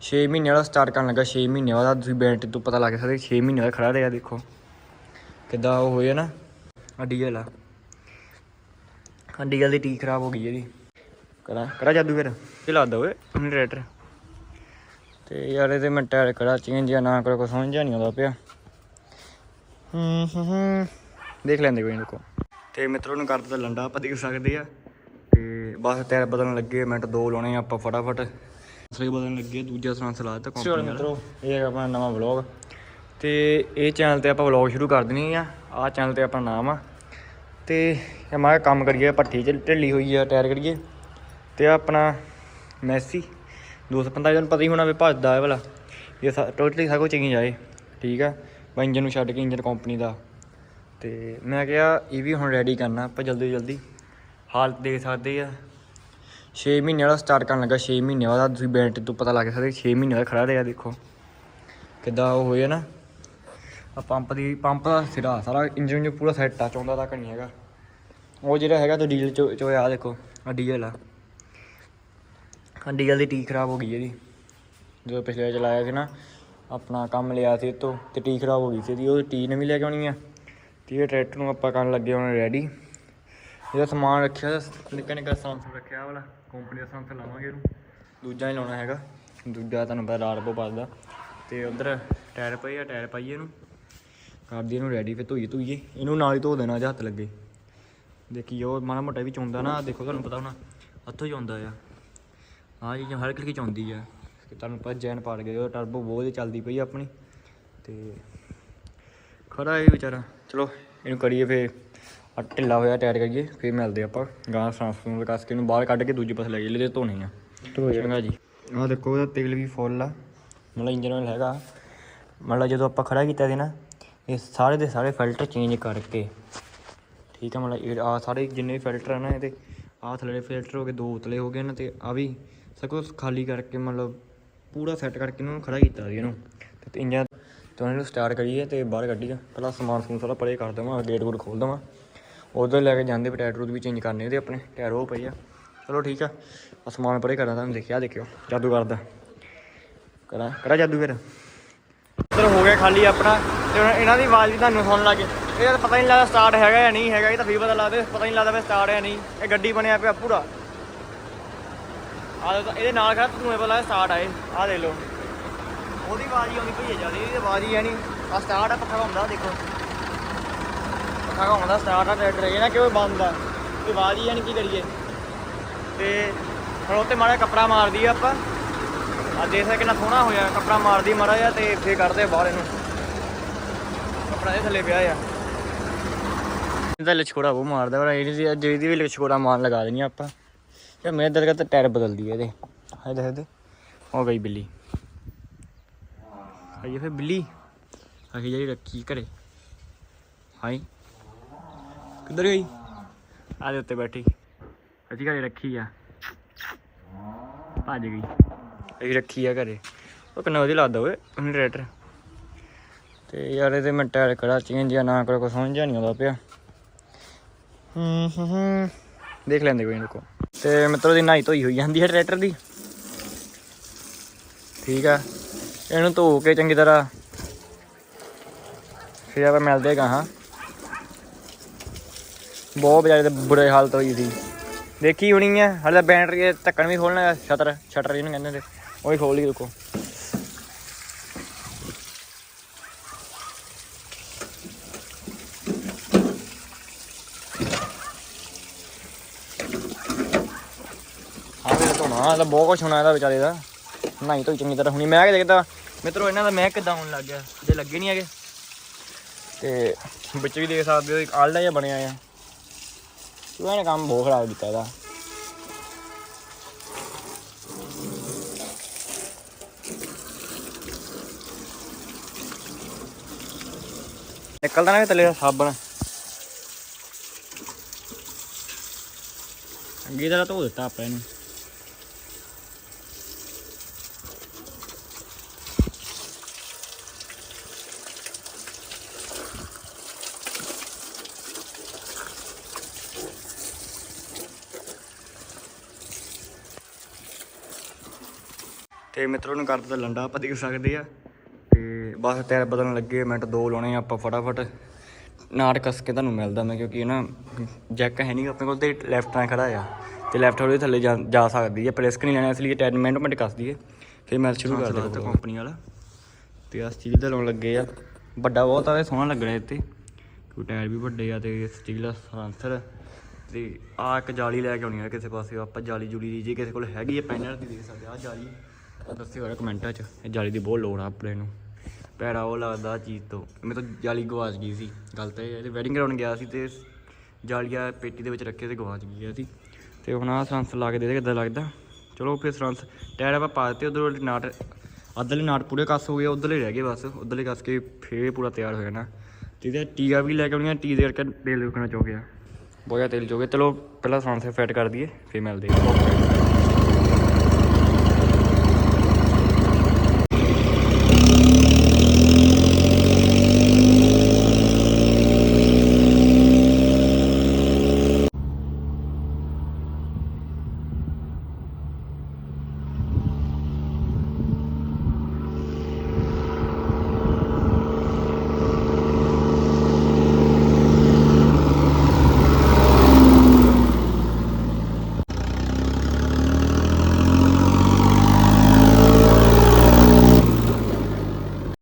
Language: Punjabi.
6 ਮਹੀਨੇ ਵਾਲਾ ਸਟਾਰਟ ਕਰਨ ਲੱਗਾ 6 ਮਹੀਨੇ ਵਾਲਾ ਤੁਸੀਂ ਬੈਂਟ ਤੋਂ ਪਤਾ ਲੱਗ ਸਕਦਾ 6 ਮਹੀਨੇ ਦਾ ਖੜਾ ਰਿਹਾ ਦੇਖੋ। ਕਿੱਦਾਂ ਉਹ ਹੋਇਆ ਨਾ ਅੱਡੀ ਵਾਲਾ ਅੱਡੀ ਵਾਲੀ ਟੀ ਖਰਾਬ ਹੋ ਗਈ ਇਹਦੀ। ਕਰਾ ਕਰਾ ਜਾਦੂ ਫਿਰ? ਕੀ ਲੱਗਦਾ ਓਏ। ਜਨਰੇਟਰ ਤੇ ਯਾਰ ਇਹਦੇ ਮੈਂ ਟਾਇਰ ਕਰਾ ਚੇਂਜ ਜਾਂ ਨਾ ਕਰੋ ਕੋਈ ਸਮਝ ਨਹੀਂ ਆਉਂਦਾ ਪਿਆ। ਹੂੰ ਹੂੰ ਦੇਖ ਲੈਂਦੇ ਕੋਈ ਦੇਖੋ ਤੇ ਮਿੱਤਰੋ ਨੂੰ ਕਰ ਦਿੱਤਾ ਲੰਡਾ ਆਪਾਂ ਦੇਖ ਸਕਦੇ ਆ। ਤੇ ਬਸ ਟਾਇਰ ਬਦਲਣ ਲੱਗੇ ਮਿੰਟ ਦੋ ਲਾਉਣੇ ਆ ਆਪਾਂ ਫਟਾਫਟ। ਸਰੀ ਬਦਲਣ ਲੱਗੇ ਦੂਜਾ ਸਰਾਂ ਸਲਾ ਦਿੱਤਾ ਕੰਪਨੀ ਮਿੱਤਰੋ ਇਹ ਹੈਗਾ ਆਪਣਾ ਨਵਾਂ ਵਲੌਗ ਤੇ ਇਹ ਚੈਨਲ ਤੇ ਆਪਾਂ ਵਲੌਗ ਸ਼ੁਰੂ ਕਰ ਦੇਣੀ ਆ ਆਹ ਚੈਨਲ ਤੇ ਆਪਣਾ ਨਾਮ ਆ। ਤੇ ਮੈਂ ਕੰਮ ਕਰੀਏ ਭੱਠੀ ਚ ਢਿੱਲੀ ਹੋਈ ਆ ਟਾਇਰ ਕਰੀਏ। ਤੇ ਆਪਣਾ ਮੈਸੀ 245 ਤੁਹਾਨੂੰ ਪਤਾ ਹੀ ਹੋਣਾ ਵੀ ਭੱਜਦਾ ਇਹ ਵਾਲਾ। ਇਹ ਟੋਟਲੀ ਸਭ ਕੁਝ ਚੇਂਜ ਆਏ ਠੀਕ ਆ? ਬਈ ਇੰਜਨ ਨੂੰ ਛੱਡ ਕੇ ਇੰਜਨ ਕੰਪਨੀ ਦਾ। ਤੇ ਮੈਂ ਕਿਹਾ ਇਹ ਵੀ ਹੁਣ ਰੈਡੀ ਕਰਨਾ ਆਪਾਂ ਜਲਦੀ ਜਲਦੀ। ਹਾਲਤ ਦੇਖ ਸਕਦੇ ਆ। 6 ਮਹੀਨੇ ਵਾਲਾ ਸਟਾਰਟ ਕਰਨ ਲੱਗਾ 6 ਮਹੀਨੇ ਵਾਲਾ ਤੁਸੀਂ ਬੈਂਟ ਤੋਂ ਪਤਾ ਲੱਗ ਸਕਦਾ 6 ਮਹੀਨੇ ਦਾ ਖੜਾ ਰਿਹਾ, ਦੇਖੋ। ਕਿੱਦਾਂ ਉਹ ਹੋਇਆ ਨਾ। ਆ ਪੰਪ ਦੀ ਪੰਪ ਦਾ ਸਿਰਾ, ਸਾਰਾ ਇੰਜਨ ਜੋ ਪੂਰਾ ਸੈੱਟ ਆ, ਚੌਂਦਾ ਤੱਕ ਨਹੀਂ ਹੈਗਾ। ਉਹ ਜਿਹੜਾ ਹੈਗਾ ਤੇ ਡੀਜ਼ਲ ਚ ਚ ਆ, ਦੇਖੋ ਆ ਡੀਜ਼ਲ ਆ। ਆ ਡੀਜ਼ਲ ਦੀ ਟੀ ਖਰਾਬ ਹੋ ਗਈ ਇਹਦੀ। ਜਦੋਂ ਪਿਛਲੇ ਵਾਰ ਚਲਾਇਆ ਸੀ ਨਾ, ਆਪਣਾ ਕੰਮ ਲਿਆ ਸੀ ਇਹ ਤੋਂ ਤੇ ਟੀ ਖਰਾਬ ਹੋ ਗਈ ਸੀ ਇਹਦੀ, ਉਹ ਟੀ ਨਵੀਂ ਲੈ ਕੇ ਆਉਣੀ ਆ। ਤੇ ਇਹ ਟਰੈਕਟਰ ਨੂੰ ਆਪਾਂ ਕਰਨ ਲੱਗੇ ਹੁਣ ਰੈਡੀ ਇਹਦਾ ਸਮਾਨ ਰੱਖਿਆ ਨਿੱਕਾ ਨਿੱਕਾ ਸੰਸ ਰੱਖਿਆ ਵਾਲਾ। ਕੰਪਨੀ ਦਾ ਸੰਸ ਲਾਵਾਂਗੇ ਇਹਨੂੰ। ਦੂਜਾ ਹੀ ਲਾਉਣਾ ਹੈਗਾ। ਦੂਜਾ ਤੁਹਾਨੂੰ ਪਤਾ ਰਾੜਪੋ ਪਾਦਾ ਤੇ ਉਧਰ ਟਾਇਰ ਪਏ ਆ, ਟਾਇਰ ਪਾਈਏ ਇਹਨੂੰ। ਕਰਦੀ ਇਹਨੂੰ ਰੈਡੀ ਫਿਰ ਧੋਈਏ ਧੋਈਏ। ਇਹਨੂੰ ਨਾਲ ਹੀ ਧੋ ਦੇਣਾ ਜੇ ਹੱਥ ਲੱਗੇ। ਦੇਖੀ ਉਹ ਮਾੜਾ ਮੋਟਾ ਵੀ ਚੋਂਦਾ ਨਾ। ਦੇਖੋ ਤੁਹਾਨੂੰ ਪਤਾ ਹੋਣਾ, ਹੱਥੋਂ ਹੀ ਆਉਂਦਾ ਆ। ਆਹ ਚੀਜ਼ਾਂ ਹਰ ਹਲਕੀ ਚੌਂਦੀ ਆ। ਕਿ ਤੁਹਾਨੂੰ ਪਤਾ ਜੈਨ ਪਾੜ ਗਏ, ਉਹ ਟਰਬੋ ਬਹੁਤ ਹੀ ਚੱਲਦੀ ਪਈ ਆਪਣੀ। ਤੇ ਖੜਾ ਇਹ ਵਿਚਾਰਾ। ਚਲੋ, ਇਹਨੂੰ ਕਰੀਏ ਫੇ ਆ ਢਿੱਲਾ ਹੋਇਆ ਟਾਇਰ ਕਰੀਏ ਫੇਰ ਮਿਲਦੇ ਆਪਾਂ। ਗਾਂ ਸਾਫ਼ ਨੂੰ ਕਸ ਕੇ ਇਹਨੂੰ ਬਾਹਰ ਕੱਢ ਕੇ ਦੂਜੇ ਪਾਸੇ ਲੈ ਜਾਈਏ ਇਹਦੇ ਧੋਣੇ ਆ। ਚੰਗਾ ਜੀ। ਆਹ ਦੇਖੋ ਇਹਦਾ ਤੇਲ ਵੀ ਫੁੱਲ ਆ। ਮਤਲਬ ਇੰਜਨ ਆਇਲ ਹੈਗਾ। ਮਤਲਬ ਜਦੋਂ ਆਪਾਂ ਖੜਾ ਕੀਤਾ ਸੀ ਨਾ ਇਹ ਸਾਰੇ ਦੇ ਸਾਰੇ ਫਿਲਟਰ ਚੇਂਜ ਕਰਕੇ। ਠੀਕ ਆ ਮਤਲਬ ਇਹ ਆ ਸਾਰੇ ਜਿੰਨੇ ਵੀ ਫਿਲਟਰ ਆ ਨਾ ਇਹਦੇ ਆਹ ਥੱਲੇ ਫਿਲਟਰ ਹੋ ਗਏ ਦੋ ਉਤਲੇ ਹੋ ਗਏ ਨਾ ਤੇ ਆ ਵੀ ਸਭ ਕੁਝ ਖਾਲੀ ਕਰਕੇ ਮਤਲਬ ਪੂਰਾ ਸੈੱਟ ਕਰਕੇ ਇਹਨੂੰ ਖੜਾ ਕੀਤਾ ਸੀ ਇਹਨੂੰ। ਤੇ ਇੰਜਨ ਤੋਂ ਇਹਨੂੰ ਸਟਾਰਟ ਕਰੀਏ ਤੇ ਬਾਹਰ ਕੱਢੀਏ। ਪਹਿਲਾਂ ਸਮਾਨ ਸਮੂਨ ਸਾਰਾ ਪਰੇ ਕਰ ਦੇਵਾਂ ਗੇਟ ਗੂਟ ਖੋਲ ਦੇਵਾਂ। ਉਧਰ ਲੈ ਕੇ ਜਾਂਦੇ ਵੀ ਟਾਇਰ ਟੂਰ ਵੀ ਚੇਂਜ ਕਰਨੇ ਉਹਦੇ ਆਪਣੇ, ਟਾਇਰ ਉਹ ਪਏ ਆ। ਚਲੋ ਠੀਕ ਆ ਆ ਸਮਾਨ ਪਰੇ ਕਰਾਂ ਤੁਹਾਨੂੰ ਦੇਖਿਆ ਦੇਖਿਓ, ਜਾਦੂ ਕਰਦਾ। ਕਰਾਂ, ਕਰਾ ਜਾਦੂ ਫਿਰ। ਇੱਧਰ ਹੋ ਗਿਆ ਖਾਲੀ ਆਪਣਾ, ਤੇ ਹੁਣ ਇਹਨਾਂ ਦੀ ਆਵਾਜ਼ ਵੀ ਤੁਹਾਨੂੰ ਸੁਣਨ ਲੱਗੇ ਇਹ ਤਾਂ ਪਤਾ ਨਹੀਂ ਲੱਗਦਾ ਸਟਾਰਟ ਹੈਗਾ ਜਾਂ ਨਹੀਂ ਹੈਗਾ, ਇਹ ਤਾਂ ਵੀ ਪਤਾ ਲੱਗਦਾ, ਪਤਾ ਨਹੀਂ ਲੱਗਦਾ ਵੀ ਸਟਾਰਟ ਹੈ ਨਹੀਂ। ਇਹ ਗੱਡੀ ਬਣਿਆ ਪਿਆ ਪੂਰਾ। ਆਹ ਇਹਦੇ ਨਾਲ ਖੜਾ ਤੁਹਾਨੂੰ ਪਤਾ ਸਟਾਰਟ ਆਏ ਆਹ ਦੇਖ ਲਓ। ਉਹਦੀ ਆਵਾਜ਼ ਹੀ ਆਉਂਦੀ ਪਈ ਜ਼ਿਆਦਾ, ਇਹਦੀ ਆਵਾਜ਼ ਹੀ ਹੈ ਨਹੀਂ। ਆ ਸਟਾਰਟ ਆ ਪੱਖਾ ਘੁੰਮਦਾ, ਦੇਖੋ। ਪੱਖਾ ਘੁੰਮਦਾ ਸਟਾਰਟ ਆ ਟਰੈਕਟਰ ਇਹ ਨਾ ਕਿ ਬੰਦ ਆ। ਕੋਈ ਆਵਾਜ਼ ਹੀ ਨਹੀਂ ਕੀ ਕਰੀਏ। ਤੇ ਹੁਣ ਉੱਤੇ ਮਾੜਾ ਕੱਪੜਾ ਮਾਰਦੀ ਆ ਆਪਾਂ। ਆ ਦੇਖ ਸਕਦੇ ਕਿੰਨਾ ਸੋਹਣਾ ਹੋਇਆ, ਕੱਪੜਾ ਮਾਰਦੀ ਮਾੜਾ ਜਿਹਾ ਤੇ ਫੇਰ ਕੱਢਦੇ ਬਾਹਰ ਇਹਨੂੰ। ਕੱਪੜਾ ਇਹ ਥੱਲੇ ਪਿਆ ਆ। ਇਹਦਾ ਲਛਕੋੜਾ ਉਹ ਮਾਰਦਾ ਪਰ ਇਹਦੀ ਅੱਜ ਇਹਦੀ ਵੀ ਲਛਕੋੜਾ ਮਾਰਨ ਲਗਾ ਦੇਣੀ ਆਪਾਂ। ਯਾ ਮੇਰੇ ਦਰ ਤਾਂ ਟਾਇਰ ਬਦਲਦੀ ਹੈ ਇਹਦੇ। ਹਾਏ ਦੇਖ ਦੇ ਹੋ ਗਈ ਬਿੱਲੀ। ਆਈ ਫੇ ਬਿੱਲੀ। ਆਹੀ ਜਿਹੜੀ ਰੱਖੀ ਘਰੇ। ਹਾਈ ਕਿੱਧਰ ਗਈ? ਆ ਦੇ ਉੱਤੇ ਬੈਠੀ। ਅਸੀਂ ਘਰੇ ਰੱਖੀ ਆ। ਭੱਜ ਗਈ। ਅਸੀਂ ਰੱਖੀ ਆ ਘਰੇ। ਉਹ ਕਿੰਨਾ ਵਧੀਆ ਲੱਗਦਾ ਓਏ ਜਨਰੇਟਰ ਤੇ ਯਾਰ ਇਹਦੇ ਮੈਂ ਟਾਇਰ ਕਰਾ ਚੇਂਜ ਜਾਂ ਨਾ ਕਰੋ ਕੋਈ ਸਮਝ ਨਹੀਂ ਆਉਂਦਾ ਪਿਆ। ਹੂੰ ਹੂੰ ਹੂੰ। ਦੇਖ ਲੈਂਦੇ ਕੋਈ ਦੇਖੋ ਤੇ ਮਿੱਤਰੋ ਦੀ ਨਹਾਈ ਧੋਈ ਹੋਈ ਜਾਂਦੀ ਹੈ ਟਰੈਕਟਰ ਦੀ। ਠੀਕ ਆ। ਇਹਨੂੰ ਧੋ ਕੇ ਚੰਗੀ ਤਰ੍ਹਾਂ ਫਿਰ ਆਪਾਂ ਮਿਲਦੇ ਗਾ ਹਾਂ ਬਹੁਤ ਵਿਚਾਰੇ ਦੇ ਬੁਰੇ ਹਾਲਤ ਹੋਈ ਸੀ। ਦੇਖੀ ਹੋਣੀ ਹੈ ਹਲੇ ਬੈਟਰੀ ਦੇ ਢੱਕਣ ਵੀ ਖੋਲਣਾ ਸ਼ਟਰ ਸ਼ਟਰ ਜਿਹਨੂੰ ਕਹਿੰਦੇ ਨੇ, ਉਹ ਹੀ ਖੋਲ ਲਈ ਦੇਖੋ ਹਾਂ ਵੀ ਧੋਣਾ ਬਹੁਤ ਕੁਛ ਹੋਣਾ ਇਹਦਾ ਵਿਚਾਰੇ ਦਾ। ਨਹੀਂ ਤੋਂ ਚੰਗੀ ਤਰ੍ਹਾਂ ਹੁਣੀ। ਮੈਂ ਕਿ ਦੇਖਦਾ ਮਿੱਤਰੋ, ਇਹਨਾਂ ਦਾ ਮੈਂ ਕਿਦਾਂ ਹੋਣ ਲੱਗ ਗਿਆ, ਜੇ ਲੱਗੇ ਨਹੀਂ ਹੈਗੇ। ਤੇ ਵਿੱਚ ਵੀ ਦੇਖ ਸਕਦੇ ਹੋ, ਇੱਕ ਆਲਦਾ ਜਿਹਾ ਬਣਿਆ ਆ। शिवाय ने कम्म बहुत खराब कीता एह्दा निकलदा ना तले दा साबन अंगी तरह धो दित्ता आपा इन्नै ਤੇ ਤੇ ਮਿੱਤਰੋ ਨੂੰ ਕਰ ਦਿੱਤਾ ਲੰਡਾ, ਆਪਾਂ ਦੇਖ ਸਕਦੇ ਆ। ਤੇ ਬਸ ਟਾਇਰ ਬਦਲਣ ਲੱਗੇ ਮਿੰਟ ਦੋ ਲਾਉਣੇ ਆ ਆਪਾਂ ਫਟਾਫਟ। ਨਾਟ ਕੱਸ ਕੇ ਤੁਹਾਨੂੰ ਮਿਲਦਾ ਮੈਂ, ਕਿਉਂਕਿ ਇਹ ਨਾ ਜੈਕ ਹੈ ਨਹੀਂ ਆਪਣੇ ਕੋਲ ਤੇ ਲੈਫਟ ਨਾਲ ਖੜਾ ਆ। ਤੇ ਲੈਫਟ ਉਹਦੇ ਥੱਲੇ ਜਾ ਜਾ ਸਕਦੀ ਹੈ ਪਲੇਸਕ ਨਹੀਂ ਲੈਣਾ, ਇਸ ਲਈ ਟਾਇਰ ਮਿੰਟ ਮਿੰਟ ਕੱਸ ਦਈਏ ਫਿਰ ਮੈਂ ਸ਼ੁਰੂ ਕਰ ਦਿੰਦੇ। ਤਾਂ ਕੰਪਨੀ ਵਾਲਾ। ਤੇ ਆ ਸਟੀਲ ਦਾ ਲਾਉਣ ਲੱਗੇ ਆ। ਵੱਡਾ ਬਹੁਤ ਆ ਤੇ ਸੋਹਣਾ ਲੱਗਣਾ ਇੱਥੇ। ਕਿਉਂਕਿ ਟਾਇਰ ਵੀ ਵੱਡੇ ਆ ਤੇ ਸਟੀਲ ਦਾ ਸਾਂਸਰ। ਤੇ ਆ ਇੱਕ ਜਾਲੀ ਲੈ ਕੇ ਆਉਣੀ ਆ ਕਿਸੇ ਪਾਸੇ, ਆਪਾਂ ਜਾਲੀ ਜੁਲੀ ਦੀ ਜੇ ਕਿਸੇ ਕੋਲ ਹੈਗੀ ਹੈ ਪੈਨਲ ਦੀ ਦੇਖ ਸਕਦੇ ਆ ਜਾਲੀ। ਦੱਸਿਓ ਯਾਰ ਕਮੈਂਟਾਂ 'ਚ, ਇਹ ਜਾਲੀ ਦੀ ਬਹੁਤ ਲੋੜ ਆ ਆਪਣੇ ਨੂੰ। ਪੈੜਾ ਉਹ ਲੱਗਦਾ ਚੀਜ਼ ਤੋਂ। ਮੇਰੇ ਤੋਂ ਜਾਲੀ ਗਵਾਚ ਗਈ ਸੀ, ਗੱਲ ਤਾਂ ਇਹ ਹੈ ਤੇ ਵੈਡਿੰਗ ਕਰਾਉਣ ਗਿਆ ਸੀ ਤੇ ਜਾਲੀਆ ਪੇਟੀ ਦੇ ਵਿੱਚ ਰੱਖੇ ਤੇ ਗਵਾਚ ਗਈ ਸੀ। ਤੇ ਹੁਣ ਆਹ ਸਰੰਸ ਲਾ ਕੇ ਦੇ ਦੇ, ਕਿੱਦਾਂ ਲੱਗਦਾ? ਚਲੋ ਫਿਰ ਸਰੰਸ, ਟਾਇਰ ਆਪਾਂ ਪਾ ਦਿੱਤੇ, ਉਧਰ ਨਾਟ ਅੱਧਲੇ ਨਾਟ ਪੂਰੇ ਕੱਸ ਹੋ ਗਏ, ਉਧਰਲੇ ਰਹਿ ਗਏ ਬਸ, ਉਧਰਲੇ ਕੱਸ ਕੇ ਫੇਰ ਪੂਰਾ ਤਿਆਰ ਹੋ ਜਾਣਾ ਤੇ ਇਹਦਾ ਟੀਆ ਵੀ ਲੈ ਕੇ ਆਉਣੀ ਟੀ ਦੇ ਕਰਕੇ ਤੇਲ ਰੁਕਣਾ ਚਾਹ ਗਿਆ ਬਹੁਤ ਤੇਲ ਤੇਲ ਗਿਆ ਚਲੋ, ਪਹਿਲਾਂ ਸਰੰਸ ਫਿੱਟ ਕਰ ਦਈਏ, ਫਿਰ ਮਿਲਦੇ ਹਾਂ